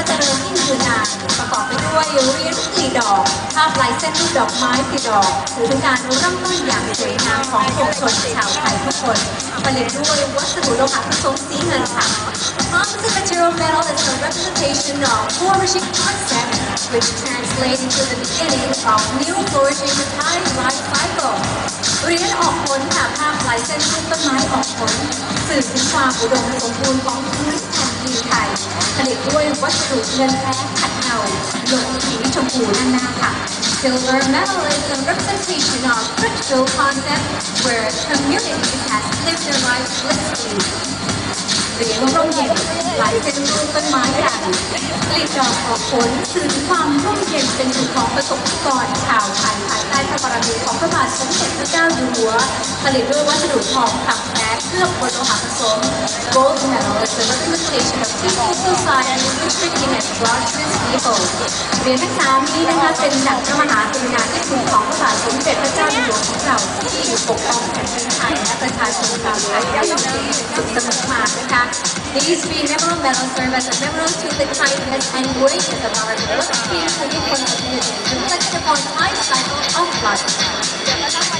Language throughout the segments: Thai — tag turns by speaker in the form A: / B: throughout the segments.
A: ระเจริญยิ่งานประกอบไปด้วยเรียญกลีดอก ภาพลายเส้นรูปดอกไม้กลีดอกถือเป็นการเริ่มต้นอย่างสวยงามของปวงชนชาวไทยทุกคนผลิตด้วยวัสดุโลหะผสมสีเงินค่ะ Composite material metal is a representation of flourishing concept which translates into the beginning of new flourishing Thai life cycle เหรียญออกผลค่ะภาพลายเส้นรูปต้นไม้ออกผลสื่อถึงความอุดมสมบูรณ์ของพื้นแผ่นดินไทยผลิตด้วยวัสดุเงินแท้ขัดเงาหยกสีชมพูด้านหน้าค่ะ Silver metal is a representation of critical concept where communities has lived their lives blissfully เหรียงร่มเย็นลายเส้นรูปต้นไม้ใหญ่ผลีบดอกออกผลสื่อความร่มเย็นเป็นสุขของประสบกรชาวไทยภายใต้พระบารมีของพระบาทสมเด็จพระเจ้าอยู่หัวผลิตด้วยวัสดุทองคำแท้เคลือบบนโลหะผสม Gold medal is a representation of peaceful society restricting and prosperous people เหรียญทั้งสามนี้นะคะเป็นดั่งพระมหากรุณาธิคุณของพระบาทสมเด็จพระเจ้าอยู่หัวของเราที่อยู่ปกป้องแผ่นดินไทยและประชาชนชาวไทยได้อย่างดีสุขสงบมากนะคะ These three memorial medals serve as a memorial to the kindness and greatness of our Philippine people community, reflected upon high cycle of life.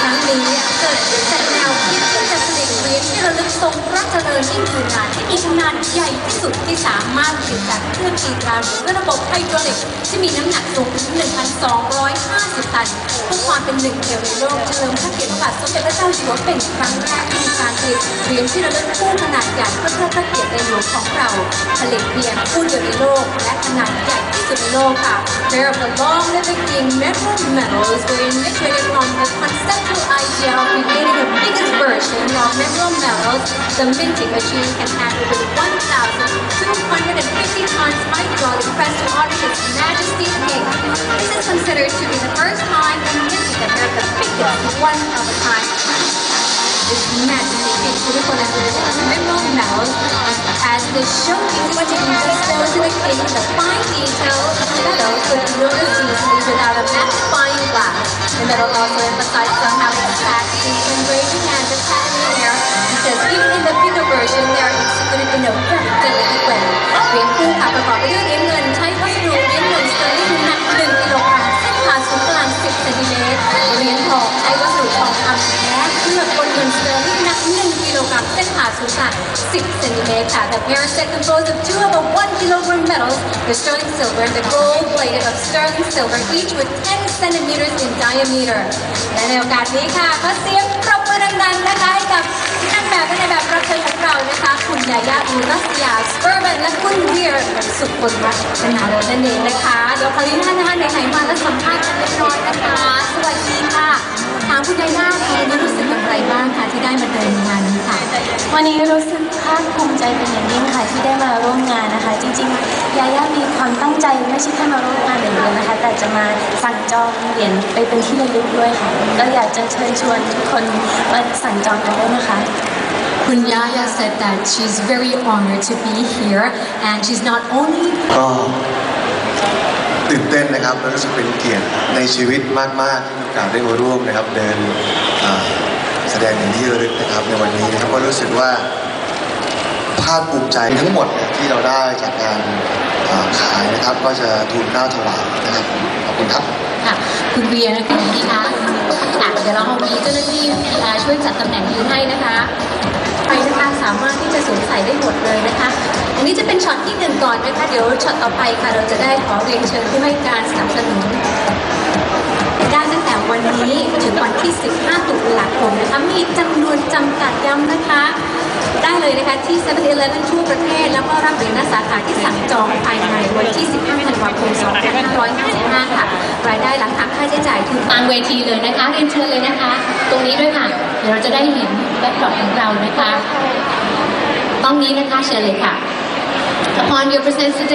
A: ครั้งนี้เกิดขึ้นจากแนวคิดที่จะผลิตเหรียญที่ระลึกทรงพระเจริญยิ่งยืนนานที่มีขนาดใหญ่ที่สุดที่สามารถผลิตจากเครื่องตีตราหรือระบบไฮดรอลิกที่มีน้ำหนักสูงถึง 1,250 ตันเพื่อความเป็นหนึ่งเดียวในโลกเฉลิมพระเกียรติพระบาทสมเด็จพระเจ้าอยู่หัวเป็นครั้งแรกที่มีการผลิตเหรียญที่ระลึกคู่ขนาดใหญ่เพื่อเทิดพระเกียรติในหลวงของเราผลิตเพียงคู่เดียวในโลกและขนาดใหญ่ Loha. Mayor of the Long Living being. Metro Medals were initiated from the conceptual idea of creating the biggest version of Metro Medals. The minting machine can handle with 1,250 tons hydraulic press to honor His Majesty King. This is considered to be the first time in Michigan that the biggest one of a kind this magic beautiful as well as memorable now as the show is taking place in the fine detail fellow could notice easily without a magnifying glass. The metal also emphasizes on how the fact the engraving and the pattern here, because even in the bigger version there is ตรค่ะ The pair set composed of two of the 1 kilogram metals, the sterling silver and the gold plated of sterling silver, each with 10 centimeters in diameter. และในโอกาสนี้ค่ะขอเสียงปรบมือดังๆนะคะให้กับนางแบบและในแบบรับเชิญของเรานะคะ คุณยายาอุรัสยาสเปอร์แมนและคุณเวียร์สุขลวัฒนาโรจน์นั่นเองนะคะ เดี๋ยวคราวนี้นะคะไหนๆมาแล้วสัมภาษณ์กันเรียบร้อยนะคะ สวัสดีค่ะ ถามคุณยายาค่ะวันนี้รู้สึกอย่างไร ได้มาเดินงานนี้ค่ะ
B: วันนี้รู้สึกภาคภูมิใจเป็นอย่างยิ่งค่ะที่ได้มาร่วมงานนะคะ จริงๆยาย่ามีความตั้งใจไม่ใช่แค่มาร่วมงานอย่างเดียวนะคะ แต่จะมาสั่งจองเหรียญไปเป็นที่ระลึกด้วยค่ะ ก็อยากจะเชิญชวนทุกคนมาสั่งจองกันด้วยนะคะ
A: คุณยายา said that she's very honored to be here and she's not only
C: ก็ตื่นเต้นนะครับและรู้สึกเป็นเกียรติในชีวิตมากๆที่มีโอกาสได้มาร่วมนะครับเดินเอ่อ แสดงอย่างที่ระลึกนะครับในวันนี้นะครับก็รู้สึกว่าภาคภูมิใจทั้งหมดที่เราได้จากการขายนะครับ ก็จะทูลเกล้าถวายนะครับขอบคุณครับ
A: ค่ะคุณเวียร์นะคะนะคะค่ะเดี๋ยวเราเอามีเจ้าหน้าที่ช่วยจัดตำแหน่งยืนให้นะคะใครนะคะสามารถที่จะสวมใส่ได้หมดเลยนะคะ อันนี้จะเป็นช็อตที่หนึ่งก่อนนะคะ เดี๋ยวช็อตต่อไปค่ะเราจะได้ขอเรียนเชิญผู้ให้การสนับสนุน วันนี้ถึงวันที่ 15 ตุลาคมนะคะ มีจำนวนจำกัดย้ำนะคะ ได้เลยนะคะที่ 7-Eleven ทั่วประเทศ แล้วก็รับเหรียญน้าสาขาที่สั่งจองภายในวันที่ 15 ธันวาคม 2555 ค่ะ รายได้หลังหักค่าใช้จ่ายคือกลางเวทีเลยนะคะ เรียนเชิญเลยนะคะ ตรงนี้ด้วยค่ะ เดี๋ยวเราจะได้เห็นแบ็คดรอปของเรานะคะต้องนี้นะคะเชิญเลยค่ะ Upon your presence today